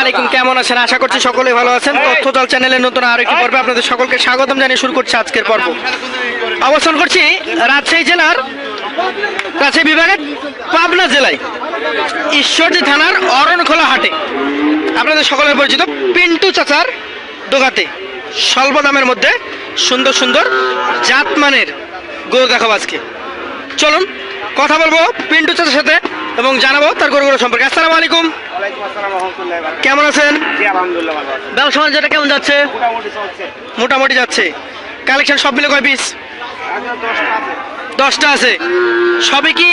আলাইকুম কেমন আছেন? আশা করছি সকলে ভালো আছেন। তথ্যদল চ্যানেলের নতুন আরও একটি পর্বে আপনাদের সকলকে স্বাগতম জানিয়ে শুরু করছি আজকের পর্ব। অবস্থান করছি রাজশাহী জেলার রাজশাহী বিভাগের পাবনা জেলায় ঈশ্বরদী থানার অরণখোলা হাটে। আপনাদের সকলের পরিচিত পিন্টু চাচার দোকাতে স্বল্প দামের মধ্যে সুন্দর সুন্দর জাতমানের গরু দেখাবো আজকে। চলুন কথা বলব পিন্টু চাচার সাথে। এবং জানাব তার গরুগুলো সম্পর্কে। আসসালামু আলাইকুম। কেমন আছেন? ব্যবসা বাণিজ্যটা কেমন যাচ্ছে? মোটামুটি যাচ্ছে। কালেকশন সব মিলে কয় পিস দশটা আছে। সবই কি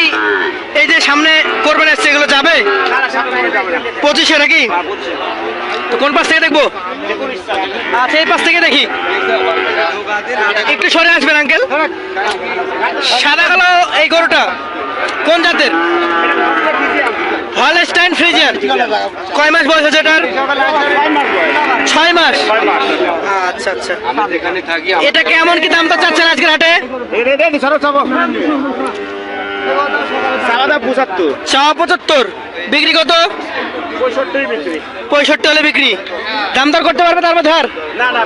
এই যে সামনে করবেন আসছে এগুলো যাবে? পঁচিশে নাকি? হ্যাঁ, তো কোন পাশ থেকে দেখব? আচ্ছা এই পাশ থেকে দেখি। একটু সরে আসবেন আঙ্কেল। সাদা কালো এই গরুটা কোন জাতের? হলস্টাইন ফ্রিজিয়ান কয় মাস বয়স হচ্ছে এটার? ছয় মাস। আচ্ছা আচ্ছা। এটা কেমন কি দাম দামটা চাচ্ছেন আজকের হাটে? চাওয়া পঁচাত্তর। বিক্রি কত? পঁয়ষট্টি হলে বিক্রি। দাম দর করতে পারবে তার মধ্যে আর? না না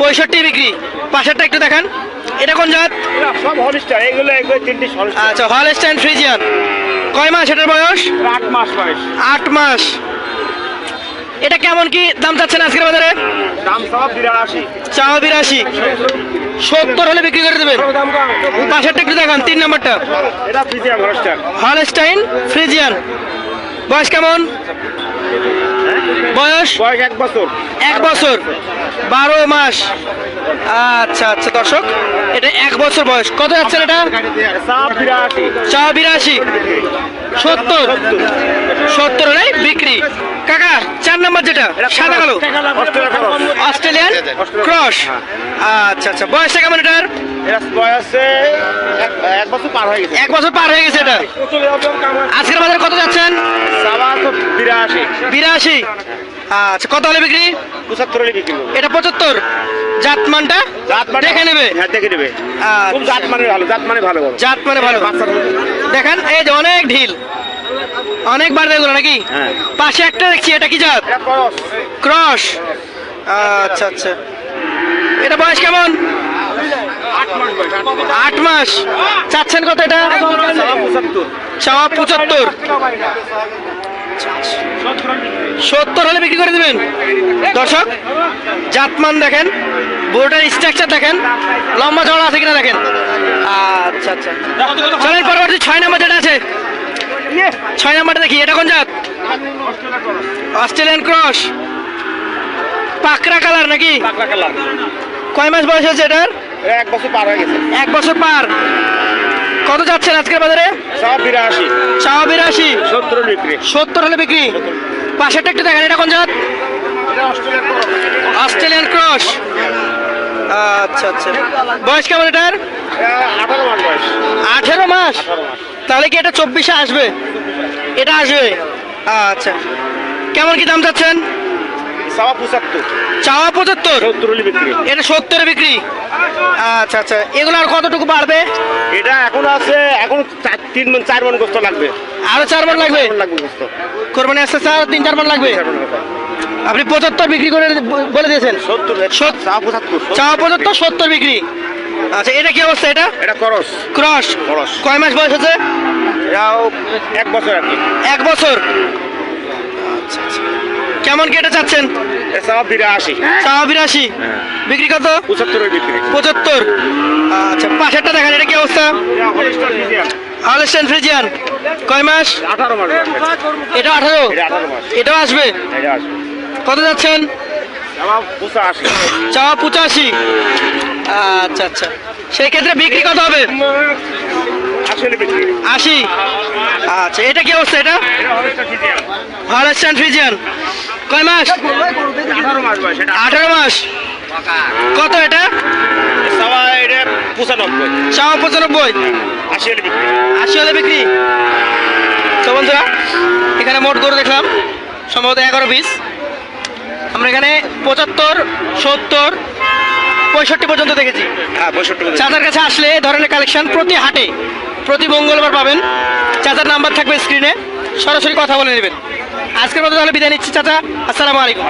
পঁয়ষট্টি বিক্রি। পাশেরটা একটু দেখান। এটা কোন জাত? এরা সব হলিস্টার এইগুলো এগুলো তিনটি আচ্ছা ফ্রিজিয়ান। কয় মাস এটার বয়স? আট মাস বয়স। আট মাস। এটা কেমন কি দাম চাচ্ছেন আজকের বাজারে? দাম বিরাশি। চাওয়া বিরাশি। সত্তর হলে বিক্রি করে দেবেন। পাশেরটা একটু দেখান তিন নম্বরটা। Holstein Friesian. বয়স কেমন? বয়স? বয়স এক বছর। এক বছর। বারো মাস। আচ্ছা আচ্ছা দর্শক এটা এক বছর বয়স। কত যাচ্ছেন এটা? বিরাশি চা বিরাশি। সত্তর। সত্তর হলে বিক্রি। কাকা চার নম্বর যেটা সাদা কালো। Australian cross. আচ্ছা আচ্ছা বয়সটা কেমন এটার? বয়সে এক- বছর পার হয়ে গেছে। এক বছর পার হয়ে গেছে এটা। আজকের বাজারে কত বিরাশি। আচ্ছা কত হলে বিক্রি? পঁচাত্তর হলে বিক্রি এটা পঁচাত্তর? জাতমানটা? জাত মানে দেখে নেবে? হ্যাঁ দেখে নেবে। খুব আচ্ছা, ভালো দেখেন এই যে অনেক ঢিল। অনেক বাড়বে এগুলো নাকি? হ্যাঁ। পাশে একটা দেখছি এটা কি জাত? ক্রস। আচ্ছা আচ্ছা। এটা বয়স কেমন? আট মাস চাচ্ছেন কত এটা? সাবা পঁচাত্তর। সত্তর হলে বিক্রি করে দিবেন? দর্শক জাতমান দেখেন বোর্ডের স্ট্রাকচার দেখেন লম্বা চড়া আছে কিনা দেখেন। আচ্ছা আচ্ছা। চলেন পরবর্তী ছয় নাম্বার যেটা আছে। ছয় নাম্বারটা দেখি এটা কোন জাত? Australian cross. পাকড়া কালার নাকি? পাকড়া কালার। কয় মাস বয়স হয়েছে এটার? এটা এক বছর পার হয়ে গেছে। এক বছর পার। কত যাচ্ছেন আজকের বাজারে? চাওয়া বিরাশি। সত্তর বিক্রি। সত্তর হলে বিক্রি। পাশেরটা একটু দেখেন এটা কোন জাত? এটা অস্ট্রেলিয়া করস। Australian cross. আচ্ছা আচ্ছা। বয়স কেমন এটার? এটা আঠারো মাস বয়স। আঠেরো মাস? আঠারো মাস। তাহলে কি এটা চব্বিশে আসবে? এটা আসবে? আচ্ছা। কেমন কি দাম চাচ্ছেন? সাবা পঁচাত্তর। চাওয়া পঁচাত্তর? সত্তর হলে বিক্রি। এটা সত্তরে বিক্রি। আচ্ছা আচ্ছা। এগুলো আর কতটুকু বাড়বে? এটা এখন আছে এখন চার- তিন মন চার মন গোস্ত লাগবে। আরও চার মন লাগবে? চার মণ লাগবে গোস্ত। কোরবানি আসতে চার তিন চার মন লাগবে? চার মণ গোস্ত। আপনি পঁচাত্তর বিক্রি করে বলে দিয়েছেন? সত্তর সত- সাবা পঁচাত্তর সত্তর বিক্রি। আচ্ছা এটা কি অবস্থা এটা? এটা করস। ক্রস। Cross। কয় মাস বয়স হচ্ছে? এটাও এক বছর আর কি। এক বছর। আচ্ছা, আচ্ছা। কেমন কি এটা চাচ্ছেন? চাওয়া বিরাশি। বিক্রি কত? পঁচাত্তর। আচ্ছা পাশেরটা দেখেন এটা কি অবস্থা? হলস্টেন ফ্রিজিয়ান কয় মাস? আঠারো মাস। এটা আঠারো? এটাও আসবে? কত যাচ্ছেন? পঁচাশি। চাওয়া পঁচাশি। আচ্ছা আচ্ছা। সেই ক্ষেত্রে বিক্রি কত হবে? আশি। আচ্ছা এটা কি অবস্থা এটা? এটা হলস্টেন ফ্রিজিয়ান কয় মাস? আঠারো মাস। কত এটা? পঁচানব্বই। চাওয়া পঁচানব্বই। আশি হলে বিক্রি। আশি হলে বিক্রি? তো বন্ধুরা এখানে মোট গরু দেখলাম সম্ভবত এগারো পিস। আমরা এখানে পঁচাত্তর সত্তর পঁয়ষট্টি পর্যন্ত দেখেছি। হ্যাঁ চাচার কাছে আসলে ধরনের কালেকশন প্রতি হাটে প্রতি মঙ্গলবার পাবেন। চাচার নাম্বার থাকবে স্ক্রিনে সরাসরি কথা বলে নেবেন। আজকের মতো তাহলে বিদায় নিচ্ছি চাচা। আসসালামু আলাইকুম।